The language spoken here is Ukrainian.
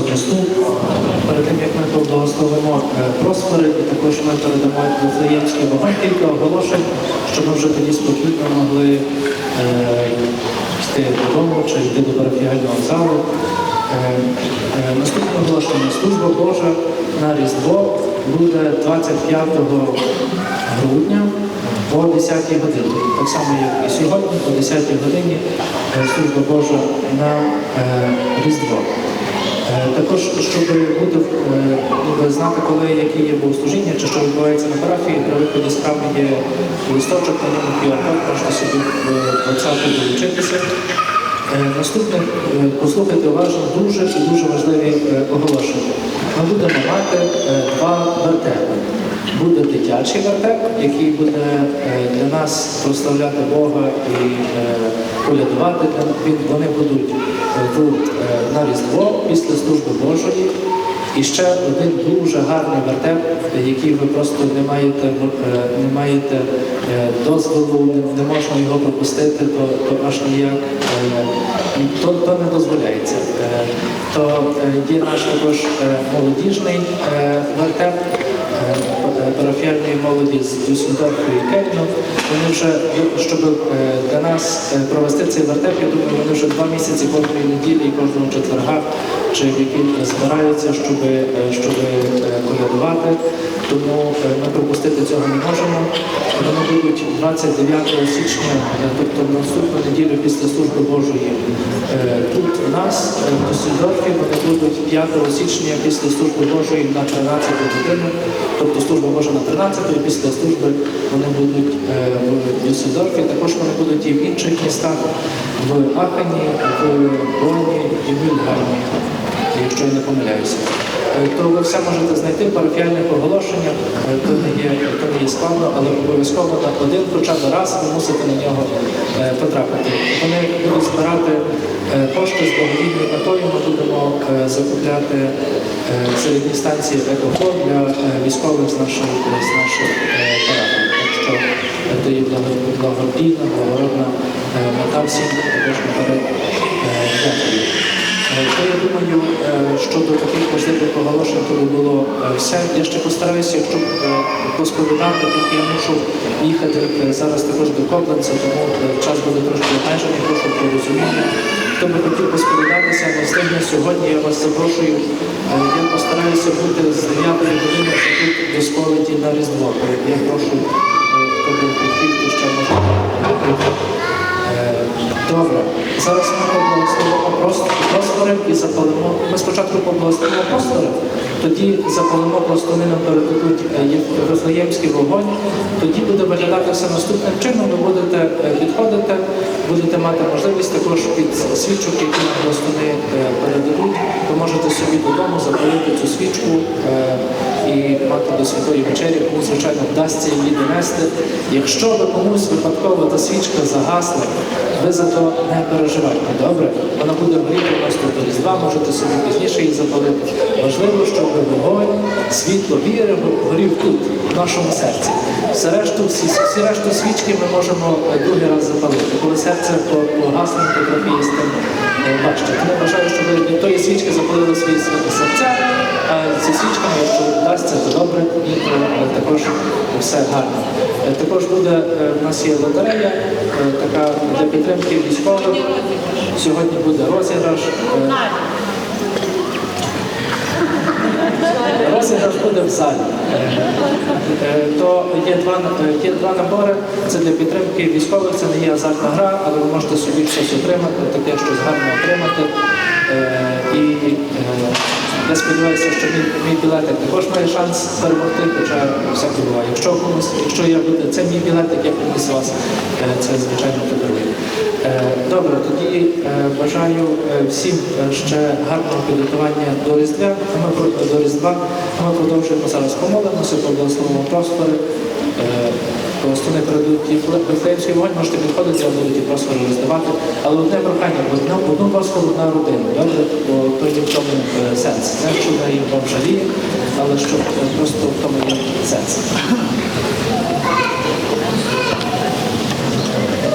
Ісуса Христу. Перед тим, як ми поблагословимо е, просфори, і також ми передамо Вифлеємський вогонь, кілька оголошень, щоб ми вже тоді спокійно могли е, йти додому чи йти до парафіального залу. Е, е, Наступне оголошення. Служба Божа на Різдво буде 25 грудня о 10 годині. Так само, як і сьогодні, о 10 годині е, служба Божа на е, Різдво. Е, Також, щоб бути е, знати, коли які є богослужіння, чи що відбувається на парафії, при виході храму є листочок, на ньому QR-код, можете собі в WhatsApp долучитися. Е, Наступне, е, послухайте уважно, дуже і дуже важливі е, оголошення. Ми будемо мати е, два вертепи. Буде дитячий вертеп, який буде е, для нас прославляти Бога і е, колядувати. Вони будуть е, тут е, на Різдво після служби Божої. І ще один дуже гарний вертеп, е, який ви просто не маєте, е, не маєте е, дозволу, не, можна його пропустити, то, то аж ніяк е, то, то не дозволяється. Е, То е, є наш також е, молодіжний е, вертеп е, е, парафіальної молоді з Дюссельдорфу і Кельну. Вони вже, щоб е, для нас е, провести цей вертеп, я думаю, вони вже два місяці кожної неділі і кожного четверга чи в які збираються, щоб, е, щоб е, колядувати. Тому е, ми пропустити цього не можемо. Вони будуть 29 січня, е, тобто наступну неділю після служби Божої. е, Тут у нас е, в Дюссельдорфі вони будуть 5 січня після служби Божої на 13 годину. Тобто служба Божа на 13 і після служби вони будуть е, в Дюссельдорфі. Також вони будуть і в інших містах, в Ахані, в Броні і в Вільгальмі якщо я не помиляюся. Е, То ви все можете знайти в парафіальних оголошеннях, Е, то не є, то не є складно, але обов'язково на один хоча б раз ви мусите на нього е, потрапити. Вони будуть збирати кошти з благодійною метою. Ми будемо закупляти зарядні станції екофлот для військових з наших парафій. Що е, є благодійна, благородна мета всім також наперед оголошень, було е, все. Я ще постараюся, якщо е, розповідати, тільки я мушу їхати е, зараз також до Кобленця, тому час буде трошки обмежений, прошу про розуміння. Хто би хотів розповідатися, не встигне сьогодні, я вас запрошую. Я постараюся бути з 9 години тут до сповіді на Різдво. Я прошу, хто би хотів, то ще може. Добре, зараз ми поблагословимо просто простори і запалимо. Ми спочатку поблагословимо простори, тоді запалимо пластуни нам передадуть Вифлеємський вогонь. Тоді буде виглядати все наступним чином. Ви будете е, підходити, будете мати можливість також під свічок, які нам пластуни е, передадуть. Можете собі додому запалити цю свічку е, і мати до святої вечері, кому звичайно вдасться її донести. Якщо ви комусь випадково та свічка загасла, ви за то не переживайте. Добре, вона буде горіти тут до різдва, можете собі пізніше її запалити. Важливо, щоб вогонь, світло віри горів тут, в нашому серці. Все решту, всі, всі решту свічки ми можемо е, другий раз запалити. Коли серце погасне, то трохи є е, важче. Тому вважаю, що ви від тої свічки запалили свої серця, а ці свічками, якщо вдасться, то добре, і е, також все гарно. Також буде, в нас є лотерея, така для підтримки військових. Сьогодні буде розіграш. Розіграш буде в залі. Е, То є два, е, є два набори. Це для підтримки військових, це не є азартна гра, але ви можете собі щось отримати, таке щось гарне отримати. Е, І я сподіваюся, що мій, мій білетик також має шанс перемогти, хоча всяке буває. Якщо комусь, якщо я буду, це мій білетик, я приніс вас, це звичайно подарую. Добре, тоді бажаю всім ще гарного підготування до Різдва. Ми до Різдва. Ми продовжуємо зараз помолимося, поблагословимо простори. Е, Пластуни передадуть ті вогонь, можете підходити, я буду ті просфори роздавати. Але одне прохання, одну, одну просфору на родину, добре? Бо то в тому е, сенс. Не що на їм вам жаліє, але щоб е, просто в тому є сенс.